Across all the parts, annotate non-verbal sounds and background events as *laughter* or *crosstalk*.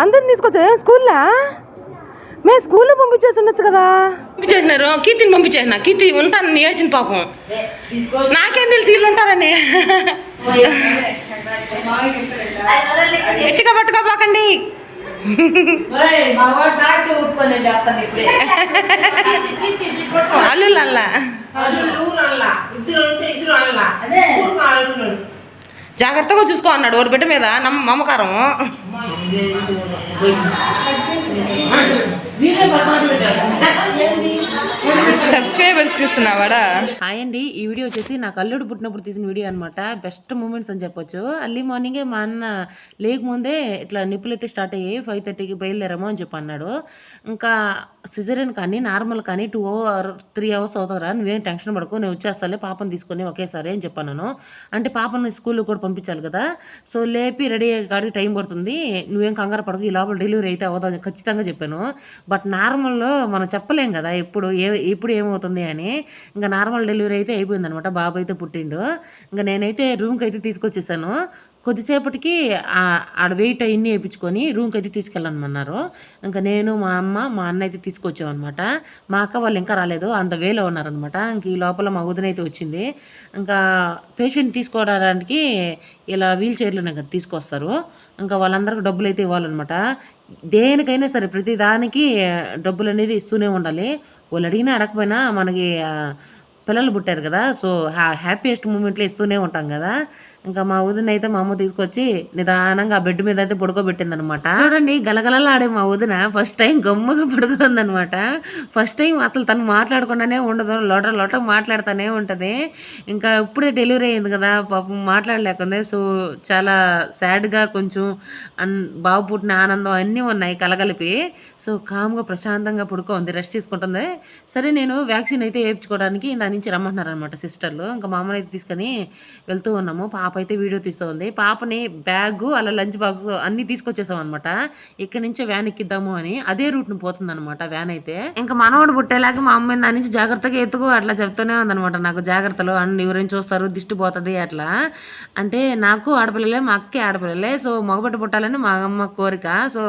అందరిని తీసుకొచ్చా? స్కూల్లో? మేము స్కూల్లో పంపించేసి ఉండొచ్చు కదా. పంపించేసినారు. కీర్తిని పంపించేసిన. కీర్తి ఉంటాను ఏడ్చిన పాపం. నాకేం తెలిసి వీళ్ళు ఉంటారని. గట్టిగా పట్టుకోపోకండి. అల్లు అల్లా జాగ్రత్తగా చూసుకో అన్నాడు ఓరి బిడ్డ మీద. నమ్మ మమకారం సబ్స్క్రైబర్స్కి ఇస్తున్నావాడా హాయ్ అండి. ఈ వీడియో వచ్చేసి నాకు అల్లుడు పుట్టినప్పుడు తీసిన వీడియో అనమాట బెస్ట్ మూమెంట్స్ అని చెప్పొచ్చు. అర్లీ మార్నింగే మా అన్న లేకముందే ఇట్లా నిప్పులు అయితే స్టార్ట్ అయ్యాయి ఫైవ్ థర్టీకి బయలుదేరాము అని చెప్పి అన్నాడు. ఇంకా సిజరియన్ కానీ నార్మల్ కానీ టూ అవర్ త్రీ అవర్స్ అవుతుందిరా. నువ్వేం టెన్షన్ పడకు. నేను వచ్చేస్తాలే పాపను తీసుకొని ఒకేసారి అని చెప్పాను అంటే పాపను స్కూల్లో కూడా పంపించాలి కదా. సో లేపి రెడీ అయ్యే కాడికి టైం పడుతుంది. నువ్వేం కంగారు పడకు. ఈ లోపల డెలివరీ అయితే అవ్వదు ఖచ్చితంగా చెప్పాను. బట్ నార్మల్లో మనం చెప్పలేం కదా ఎప్పుడు ఏ ఎప్పుడు ఏమవుతుంది అని. ఇంకా నార్మల్ డెలివరీ అయితే అయిపోయింది అనమాట బాబు అయితే పుట్టిండు. ఇంకా నేనైతే రూమ్కి అయితే తీసుకొచ్చేసాను. కొద్దిసేపటికి ఆడ వెయిట్ అవన్నీ వేయించుకొని రూమ్కి అయితే తీసుకెళ్ళమన్నారు ఇంకా నేను మా అమ్మ మా అన్న అయితే తీసుకొచ్చామన్నమాట. మా అక్క వాళ్ళు ఇంకా రాలేదు అంత వేలో ఉన్నారనమాట ఇంక ఈ లోపల మా వదిన అయితే వచ్చింది. ఇంకా పేషెంట్ తీసుకోవడానికి ఇలా వీల్ చైర్లోనే కదా తీసుకొస్తారు. ఇంకా వాళ్ళందరికీ డబ్బులు అయితే ఇవ్వాలన్నమాట. దేనికైనా సరే ప్రతి దానికి డబ్బులు అనేది ఇస్తూనే ఉండాలి. వాళ్ళు అడిగినా అడగకపోయినా మనకి పిల్లలు పుట్టారు కదా సో హ్యా హ్యాపీయెస్ట్ మూమెంట్లో ఇస్తూనే ఉంటాం కదా. ఇంకా మా వదిన అయితే మా అమ్మ తీసుకొచ్చి నిదానంగా ఆ బెడ్ మీద అయితే పడుకోబెట్టింది అనమాట చూడండి గలగలలాడే మా వదిన ఫస్ట్ టైం గమ్ముగా పడుకుందనమాట ఫస్ట్ టైం అసలు తను మాట్లాడకుండానే ఉండదు లోట లోట మాట్లాడుతూనే ఉంటుంది. ఇంకా ఇప్పుడే డెలివరీ అయింది కదా పాపం మాట్లాడలేకుంది సో చాలా సాడ్గా కొంచెం అన్ బాబు పుట్టిన ఆనందం అన్నీ ఉన్నాయి కలగలిపి. సో కామ్గా ప్రశాంతంగా పడుకోంది రెస్ట్ తీసుకుంటుంది. సరే నేను వ్యాక్సిన్ అయితే వేయించుకోవడానికి దాని నుంచి రమ్మంటున్నారు అనమాట సిస్టర్లు ఇంకా మా అమ్మని అయితే తీసుకొని వెళ్తూ ఉన్నాము. పాప అయితే వీడియో తీస్తుంది. పాపని బ్యాగ్ అలా లంచ్ బాక్స్ అన్ని తీసుకొచ్చేసాం అనమాట ఇక్కడి నుంచి వ్యాన్ ఎక్కిద్దాము అని అదే రూట్ని పోతుంది అనమాట వ్యాన్ అయితే. ఇంకా మనవాడు పుట్టేలాగా మా అమ్మాయి దాని నుంచి జాగ్రత్తగా ఎత్తుకు అట్లా చెప్తూనే ఉందనమాట నాకు జాగ్రత్తలు. అన్ని ఎవరైనా చూస్తారు దిష్టి పోతుంది అట్లా. అంటే నాకు ఆడపిల్లలే మా అక్కే ఆడపిల్లలే. సో మగబిడ్డ పుట్టాలని మా అమ్మ కోరిక. సో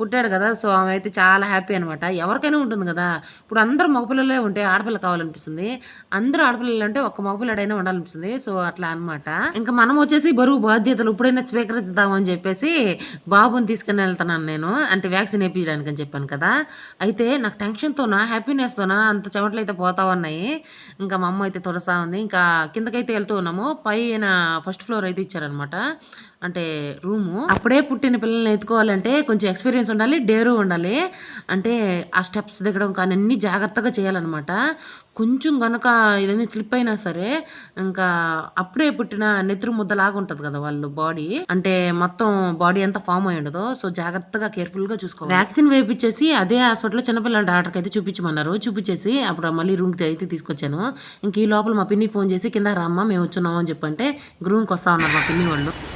పుట్టాడు కదా సో ఆమె అయితే చాలా హ్యాపీ అనమాట ఎవరికైనా ఉంటుంది కదా. ఇప్పుడు అందరూ మగపిల్లలే ఉంటే ఆడపిల్ల కావాలనిపిస్తుంది. అందరూ ఆడపిల్లలు అంటే ఒక మగపిల్లడైనా ఉండాలనిపిస్తుంది. సో అట్లా అన్నమాట. ఇంకా మనం వచ్చేసి బరువు బాధ్యతలు ఇప్పుడైనా స్వీకరిద్దామని చెప్పేసి బాబుని తీసుకుని వెళ్తున్నాను నేను. అంటే వ్యాక్సిన్ వేయించడానికి అని చెప్పాను కదా. అయితే నాకు టెన్షన్తోనా హ్యాపీనెస్తోనా అంత చెమటలు అయితే పోతా ఉన్నాయి. ఇంకా మా అమ్మ అయితే తుడసా ఉంది. ఇంకా కిందకైతే వెళ్తూ ఉన్నాము. పైన ఫస్ట్ ఫ్లోర్ అయితే ఇచ్చారనమాట అంటే రూము. అప్పుడే పుట్టిన పిల్లల్ని ఎత్తుకోవాలంటే కొంచెం ఎక్స్పీరియన్స్ ఉండాలి డేరు ఉండాలి. అంటే ఆ స్టెప్స్ దిగడం కానీ అన్ని జాగ్రత్తగా చేయాలన్నమాట. కొంచెం కనుక ఏదైనా స్లిప్ అయినా సరే ఇంకా అప్పుడే పుట్టిన నెత్తురు ముద్దలాగా ఉంటుంది కదా వాళ్ళు బాడీ. అంటే మొత్తం బాడీ అంతా ఫామ్ అయి ఉండదు. సో జాగ్రత్తగా కేర్ఫుల్గా చూసుకో చూసుకోవాలి. వ్యాక్సిన్ వేయించేసి అదే హాస్పిటల్లో చిన్నపిల్లల డాక్టర్కి అయితే చూపించమన్నారు. చూపించేసి అప్పుడు మళ్ళీ రూమ్కి అయితే తీసుకొచ్చాను. ఇంక ఈ లోపల మా పిన్ని ఫోన్ చేసి కింద రమ్మ మేము వచ్చున్నాం అని చెప్పంటే రూమ్కి వస్తా ఉన్నారు మా పిన్ని వాళ్ళు.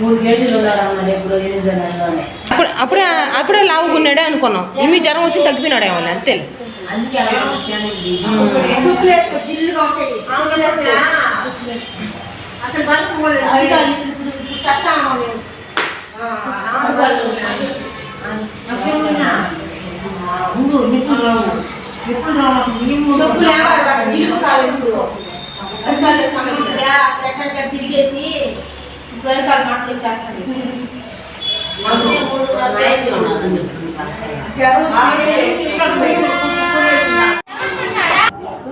మూడు కేజీలు ఉన్నాడు ఎప్పుడు ఎనిమిది నెలలోనే అప్పుడు అప్పుడే అప్పుడే లావుకున్నాడే అనుకున్నాం. ఇవి జ్వరం వచ్చి తగ్గిపోయినాడే వాళ్ళు అంతే. అందుకే అసలు తిరిగేసి ఇప్పుడు వెనకాల మాటలు వచ్చేస్తాను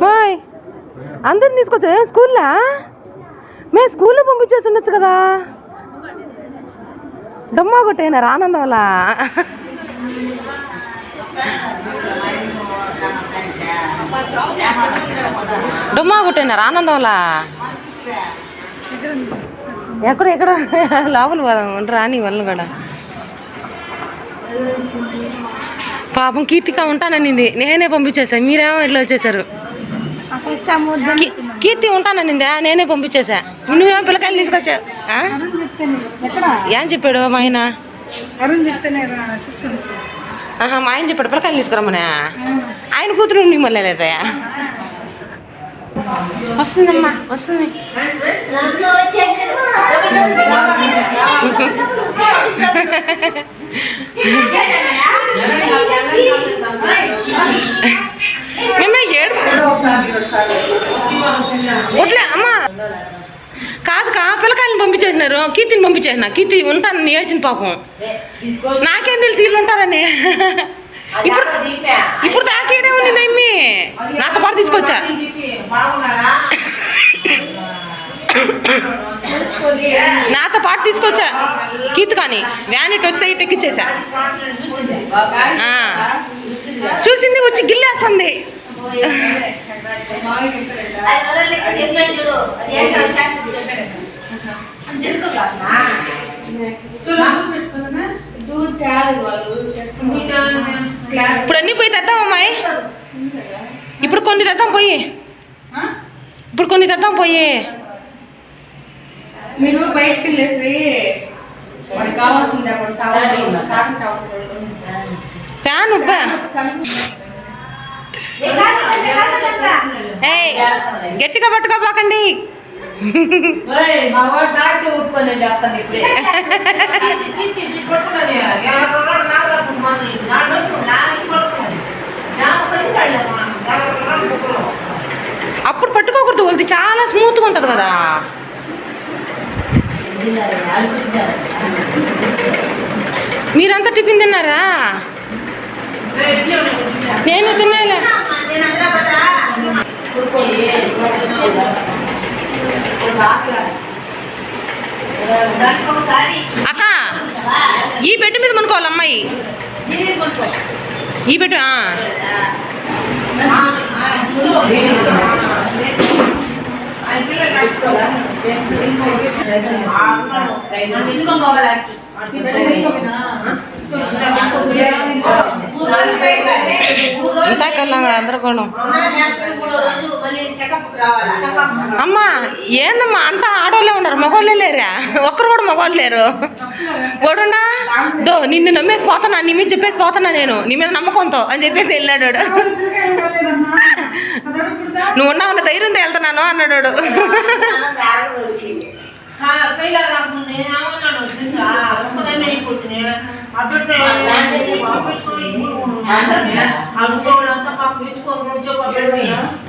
బాయ్. అందరిని తీసుకొచ్చా? స్కూల్లో? మేము స్కూల్లో పంపించేసి ఉండొచ్చు కదా. డమ్మా కొట్టేనారు ఆనందం వల్ల డమ్మా కొట్టేనారు ఆనందం వల్ల ఎక్కడ ఎక్కడ? లోపల పోదాం రాని వాళ్ళు కూడా. పాపం కీర్తిక ఉంటాననింది. నేనే పంపించేసా మీరేమో ఇట్లా వచ్చేసారు కీర్తి ఉంటాననిందా? నేనే పంపించేసా నువ్వేమో పిల్లకాయలు తీసుకొచ్చా? ఏం చెప్పాడు మా ఆయన? మా ఆయన చెప్పాడు పిల్లకాయలు తీసుకురమ్మనా. ఆయన కూతురు నీ మళ్ళీ లేదా వస్తుందమ్మా వస్తుంది. మేమే ఏడు. వడ్లే అమ్మా. కాదు కా పిల్లకాయలను పంపించేసినారు. కీర్తిని పంపించేసిన. కీర్తి ఉంటానని ఏడ్చిన పాపం. నాకేం తెలిసి వీళ్ళు ఉంటారని. ఇప్పుడు ఇప్పుడు దాకేడే ఉంది నమ్మి నాతో పాటు తీసుకొచ్చా? బాగున్నాడా? నాతో పాటు తీసుకొచ్చా? కీర్తి కానీ వ్యాన్ ఇటు వస్తే ఇటు ఎక్కిచ్చేసా. చూసింది. వచ్చి గిల్లేస్తుంది. ఇప్పుడు అన్నీ పోయి తెద్దాం అమ్మాయి. ఇప్పుడు కొన్ని తెద్దాం పోయి. ఇప్పుడు కొన్ని తెద్దాం పోయి. మీరు బయటకు వెళ్ళేసి ఫ్యాన్ ఉబ్బా. ఏయ్ గట్టిగా పట్టుకోబాకండి అప్పుడు పట్టుకోకూడదు వాళ్ళది చాలా స్మూత్గా ఉంటుంది కదా. మీరంతా టిఫిన్ తిన్నారా? నేను తిన్నాలే అక్క ఈ బెడ్ మీద కొనుక్కోవాలి అమ్మాయి ఈ బెడ్ ఆ. అంతా కల్లా అందరకోణం. అమ్మా ఏందమ్మా అంతా ఆడోళ్ళే ఉన్నారు మగవాళ్ళే లేరా ఒక్కరు కూడా మగవాళ్ళు లేరు. గోడున్నా దో నిన్ను నమ్మేసి పోతున్నా నీ మీద చెప్పేసి పోతున్నా నేను. నీ మీద నమ్మకంతో అని చెప్పేసి వెళ్ళాడు వాడు. నువ్వు ఉన్నావు ధైర్యంతో వెళ్తున్నాను అన్నాడు వాడు.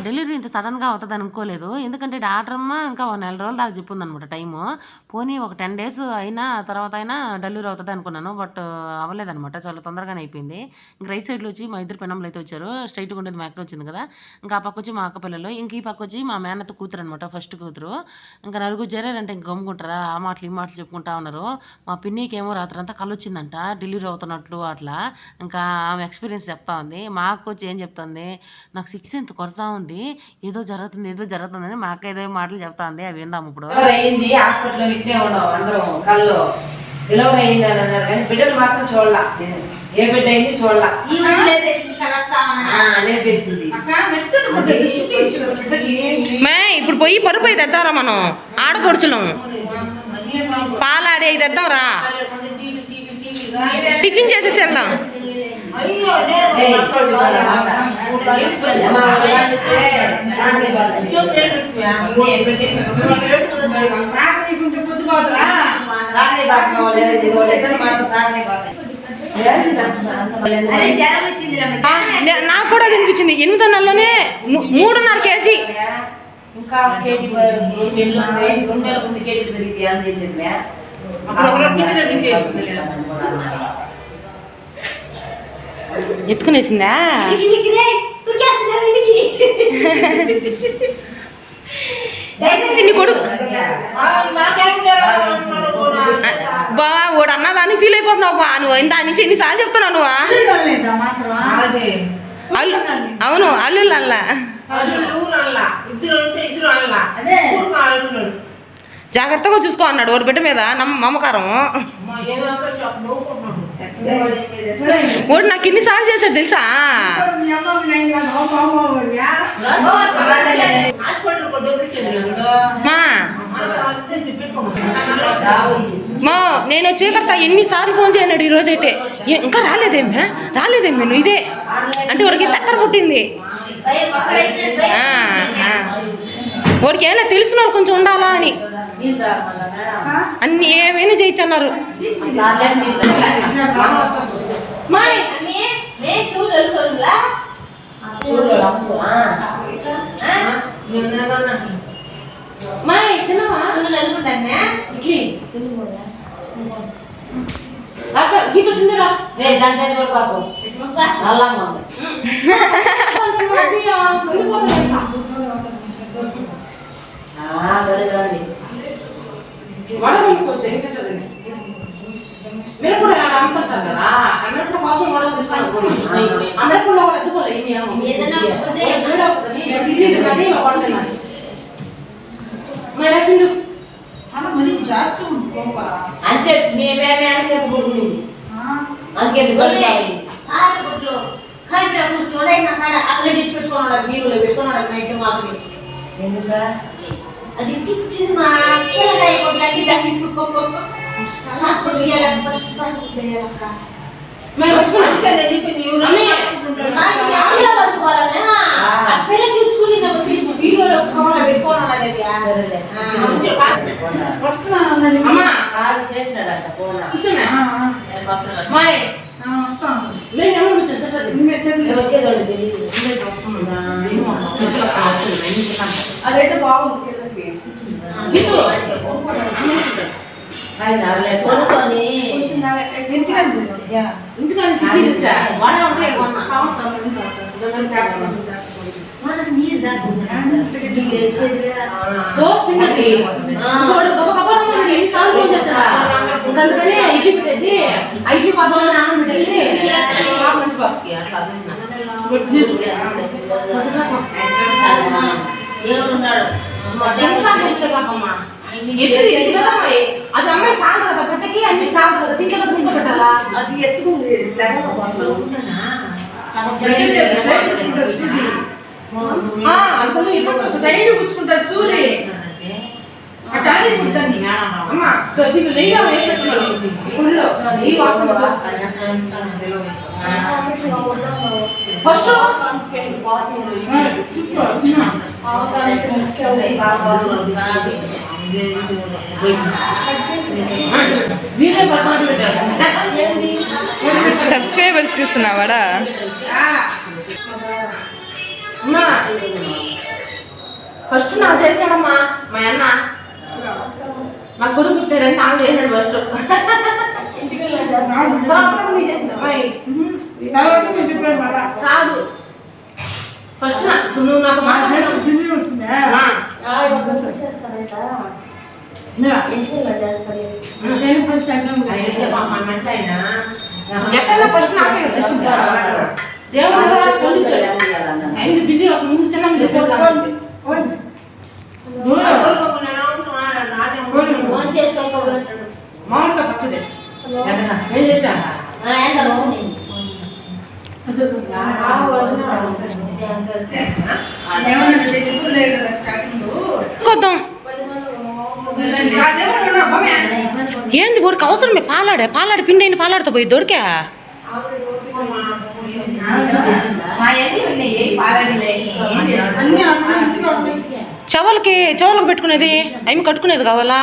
డెలివరీ ఇంత సడన్గా అవుతుంది అనుకోలేదు. ఎందుకంటే డాక్టర్ అమ్మ ఇంకా ఒక నెల రోజుల దాకా చెప్పింది అనమాట టైము. పోనీ ఒక టెన్ డేస్ అయినా తర్వాత అయినా డెలివరీ అవుతుంది అనుకున్నాను. బట్ అవ్వలేదనమాట చాలా తొందరగానే అయిపోయింది. ఇంక రైట్ సైడ్లో వచ్చి మా ఇద్దరు పెనంలో అయితే వచ్చారు. స్ట్రైట్గా ఉండేది మా అక్క వచ్చింది కదా. ఇంకా ఆ పక్క వచ్చి మా అక్క పిల్లలు. ఇంక ఈ పక్క వచ్చి మా మేనత్త కూతురు అనమాట ఫస్ట్ కూతురు. ఇంకా నలుగురు చేరారంటే ఇంక గమ్ముకుంటారా? ఆ మాటలు ఈ మాటలు చెప్పుకుంటా ఉన్నారు. మా పిన్నికి ఏమో రాత్రి అంతా కళ్ళు వచ్చిందంట. డెలివరీ అవుతున్నట్లు అట్లా. ఇంకా ఆమె ఎక్స్పీరియన్స్ చెప్తా ఉంది మా అక్క వచ్చి ఏం చెప్తుంది నాకు సిక్స్ ఎంత కొడతా ఉంది? ఏదో జరుగుతుంది ఏదో జరుగుతుందని మా అక్క ఏదో మాటలు చెప్తా ఉంది అవి విందాం ఇప్పుడు. అయింది? హాస్పిటల్లో ఇట్టే ఉన్నాం అందరం కళ్ళు డెలివరీ అయింది అని అన్నారు. కానీ బిడ్డలు మాత్రం చూడాల. ఏ బిడ్డ అయింది చూడాల. లేపేసింది మే ఇప్పుడు పోయి పరుపు అయితే తెద్దాంరా మనం. ఆడపడుచులం పాలాడి అయితే తెద్దాంరా టిఫిన్ చేసేసి వెళ్దాం. నాకు కూడా అది అనిపించింది ఎనిమిదో నెలలోనే మూడున్నర కేజీ ఇంకా కేజీ రెండు పెరిగితే ఏం చేసేది అప్పుడు ఎత్తుకునేసిందా? కొడుకు. బా వాడు అన్నదాన్ని ఫీల్ అయిపోతున్నావు బా. నువ్వు ఇంత నుంచి ఎన్నిసార్లు చెప్తున్నావు నువ్వు? అవును అల్లుళ్ళు అల్లా జాగ్రత్తగా చూసుకో అన్నాడు వాడి బిడ్డ మీద నమ్మ మమకారం వాడు నాకు ఎన్నిసార్లు చేశాడు తెలుసా? నేను మా. మా నేను చీకడతా ఎన్నిసార్లు ఫోన్ చేయన్నాడు ఈ రోజు అయితే ఇంకా రాలేదేమే రాలేదేమే నువ్వు ఇదే. అంటే వాడికి తక్కర పుట్టింది. వాడికి ఏమైనా తెలిసిన వాళ్ళు కొంచెం ఉండాలా అని. అన్ని ఏమైనా? మాయ్ తినవా? *laughs* తిందిరా వడగొనుకోవచ్చు ఏంటంటే మిరపొడి ఆడ అమ్ముతుంటారు కదా మిరపొడి కోసం తీసుకొని ఆ మిరపొడిలో కూడా ఎత్తుకోలే ఏదైనా ఒకటే. ఇడ్లీ వడతిన్నాను మరి అమ్మ, మరి జాస్తి కోప. అంతే మేమేమే అంతే ఆ, అందుకే గుడ్లు. కాడ అక్కడే తెచ్చి బీరులో ఎందుకా అది పిచ్చింది మా పిల్లకాయ కొట్లకి దాన్ని నాకు ఇయ్యాలక్క ఫస్ట్ పని తెలియదు. అదైతే బాగుంది కిందకి. గీతు ఆయన అరలే కొనుక్కొని ఇంకందుకనే ఇడ్లీ పెట్టేసి పెట్టేసి పాప మంచి బాక్స్కి అట్లా చేసిన. దేవుడు ఉన్నాడు ఎత్తుది ఎత్తు కదా అమ్మాయి. అది అమ్మాయి సాగు కదా పెట్టకి అన్ని సాగు కదా దీంట్లో కదా ముందు పెట్టాలా అది ఎత్తుకుంది ఆ, అనుకుని ఇప్పుడు సైడ్ కూర్చుంటారు సూరి అట్టాగే ఉంటుంది అమ్మ దీంట్లో నెయ్యి వేసేట్టున్నాడు గుళ్ళో నెయ్యి వాసన ఫస్ట్ సబ్స్క్రైబర్స్కి ఇస్తున్నావాడా ఫస్ట్ నాకు చేసాడమ్మా మా అన్న. నా కొడుకు పుట్టాడని నాకు చేసినాడు ఫస్ట్ తర్వాత నీ మీ మళ్ళా కాదు ఫస్ట్ నువ్వు నాకు ఎక్కడైనా ఫస్ట్ నాకే దేవుడు బిజీ ఒక ముందు చిన్న చెప్పేసి మామిడికాయ పచ్చడి ఏం చేశా ఏంది వాడికి అవసరమే పాలాడే పాలాడి పిండి అయిన పాలాడుతో పోయి దొరికా? అన్ని చెవులకి చెవులకు పెట్టుకునేది? అవి కట్టుకునేది కావాలా?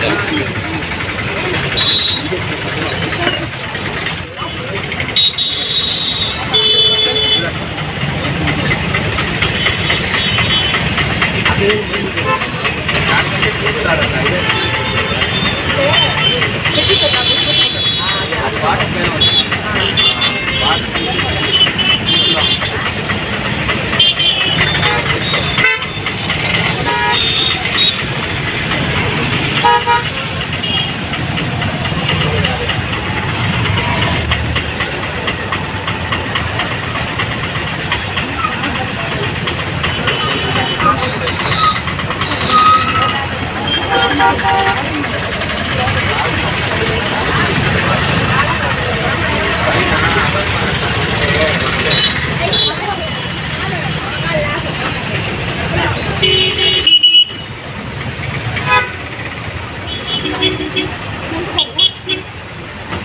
పాలాడు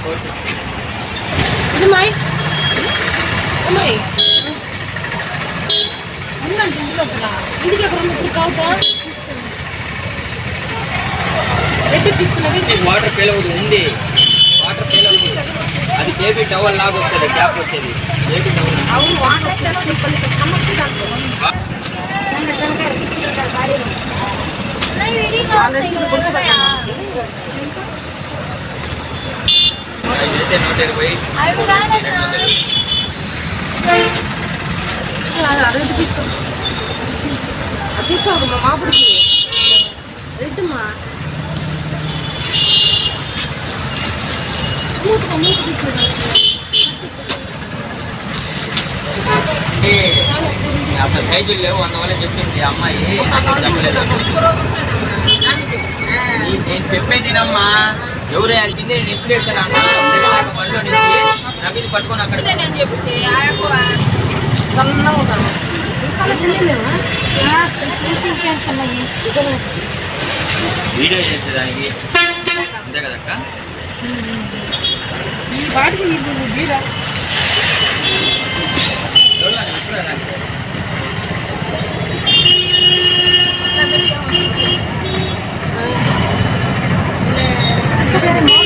ఇది మై అమ్మాయి ఉందంటే ఇంటికి ఇంటికి ఎక్కడ ఉంది ఇప్పుడు కావుతా రెడ్డి తీసుకున్నది వాటర్ ఫెయిల్ అవుతుంది ఉంది వాటర్ ఫెయిల్ అవుతుంది అది బేబీ టవల్ లాగా వస్తుంది గ్యాప్ వచ్చేది బేబీ టవల్ అవును వాటర్ సమస్య దాంట్లో అయితే నూట ఇరవై రెడ్ తీసుకో అది రెడ్ మా స్మూత్గా మూత తీసుకో అసలు సైజులు లేవు అందువల్ల చెప్పింది అమ్మాయి నాకు చెప్పలేదు నేను చెప్పేదినమ్మా ఎవరు ఇన్సులేషన్ తెలియక మళ్ళీ నుంచి నవ్విది పట్టుకొని అక్కడ ఇంకా చెల్లెలేవా వీడియో చేసేదానికి. అంతే కదక్క ఈ వాటికి చూడాలి ఇప్పుడు నాకు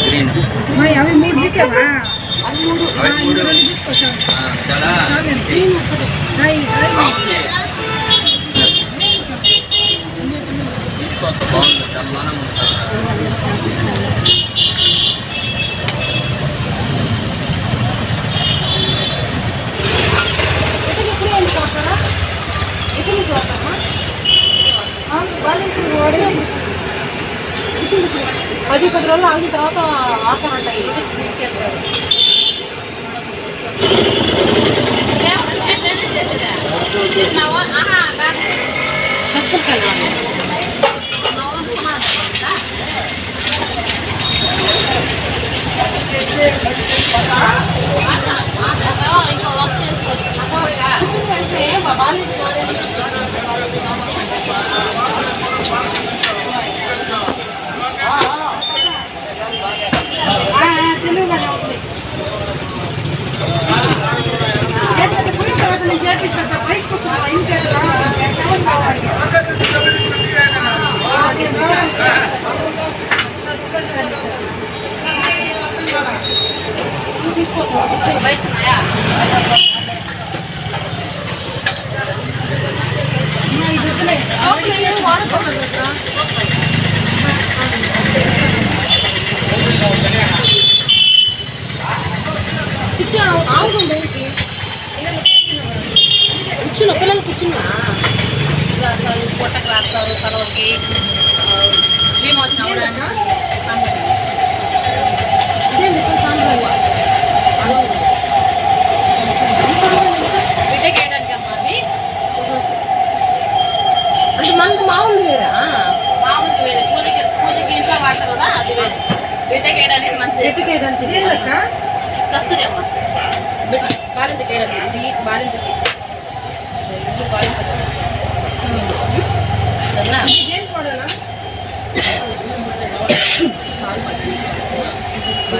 గ్రీన్. మరి అవి మూడు తీసావా అవి మూడు. చాలా చెయ్యి. తీసుకో బాగుంది. ఎక్కడ ఎప్పుడు ఎందుకు వస్తారా ఎక్కడి నుంచి వస్తారా పది పది రోజులు ఆగిన తర్వాత ఆఫర్ ఉంటాయి. ఇచ్చేస్తారు హస్బెండ్ తెలుగుగానే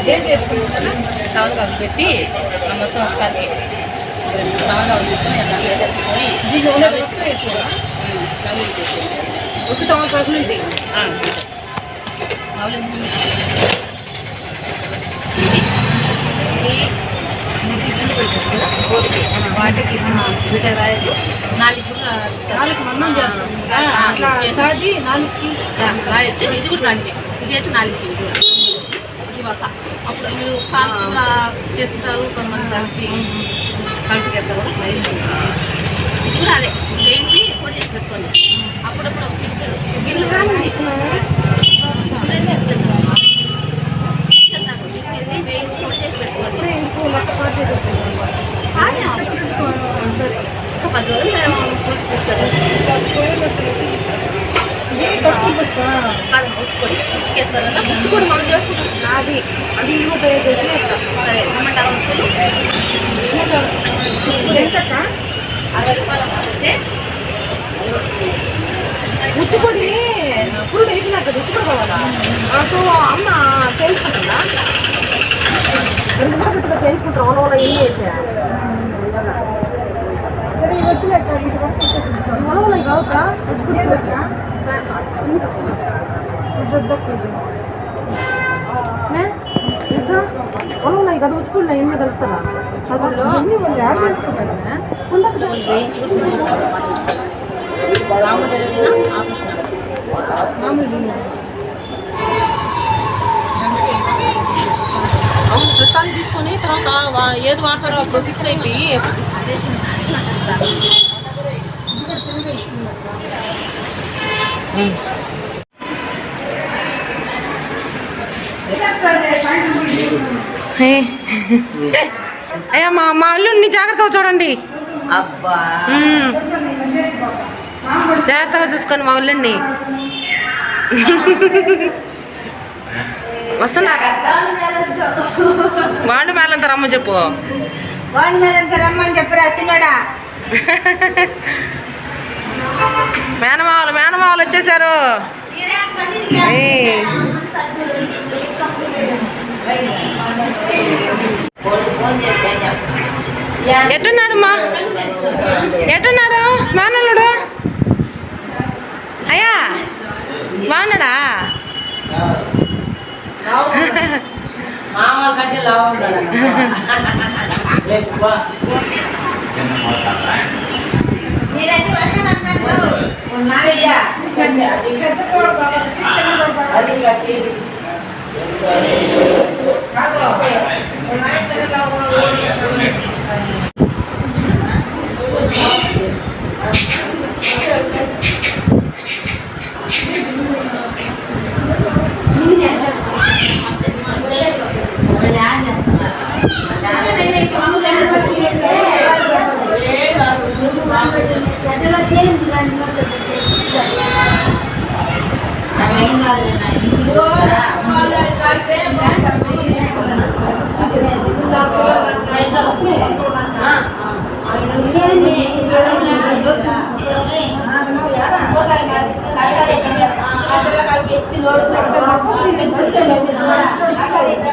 టవల్ కాదు పెట్టి మొత్తం ఒకసారి టవల్ కాదు తీసుకొని అట్లా వేసేసుకొని నవ్వులు చేసేసి ఒక సంవత్సరం ఇది. వాటికి బిడ్డ రాయచ్చు. నాలుగు నాలుగు మందం చేస్తుంది సాది నాలుగుకి రాయొచ్చు. ఇది కూడా దానికి. ఇది ఇది కూడా ఇది వస. అప్పుడు మీరు కాల్చి కూడా చేస్తారు కొంతమంది దానికి కలిపి చేస్తారు. కదా ఇది కూడా అదే. వేయించి పొడి చేసి పెట్టుకోండి. అప్పుడప్పుడు ఒక గిన్నెలు గిన్నెలు కానీ తీసుకున్నాను వేయించి పొడి చేసి పెట్టుకోండి కానీ సరే ఒక పది రోజులు మేము పొడి చేసి కాదు ఉచ్చుకొడి ఉచ్చుకేస్తారు కదా ఉచ్చుకొడి మనం చేసుకుంటాం అది అది ఇల్లు తయారు చేసి సరే ఏమంటారు అరవై రూపాయలు అమ్మాలంటే ఉచ్చుపొడి పురుడు అయిపోయినాక ఉచ్చుపొడి కావాలా ఆ, సో అమ్మ చేయించుకుంటుందా రెండు మూడు పెట్టుగా చేయించుకుంటారు వాళ్ళ వాళ్ళ ఏం చేసా వాళ్ళ కావుతా ఉచ్చుపొడి పొలంలో కదా ఉచ్చుపొడి ఎన్ని కలుపుతారా చదువులో ఉండదు వేయించి కూడా తెచ్చుకుంటారు మామూలు డెలివరీ ఆపరేషన్ అవును ప్రస్తుతాన్ని తీసుకొని తర్వాత ఏది వాడతారో అప్పుడు ఫిక్స్ అయిపోయి అదే అయ్యా మా మా అల్లుడిని జాగ్రత్తగా చూడండి. అబ్బా. జాగ్రత్తగా చూసుకోండి మా అల్లుడిని వస్తున్నారు వాళ్ళు మేలంత రమ్మ చెప్పు. వాడి మీద రమ్మని చెప్పరా చిన్నడా. మేనమావలు మేనమావలు వచ్చేసారు. ఏయ్. ఫోన్ ఫోన్ చేస్తే ఏం చెప్తా? ఎట్టున్నాడు మా ఎట్టున్నాడు మేనల్లుడు అయ్యా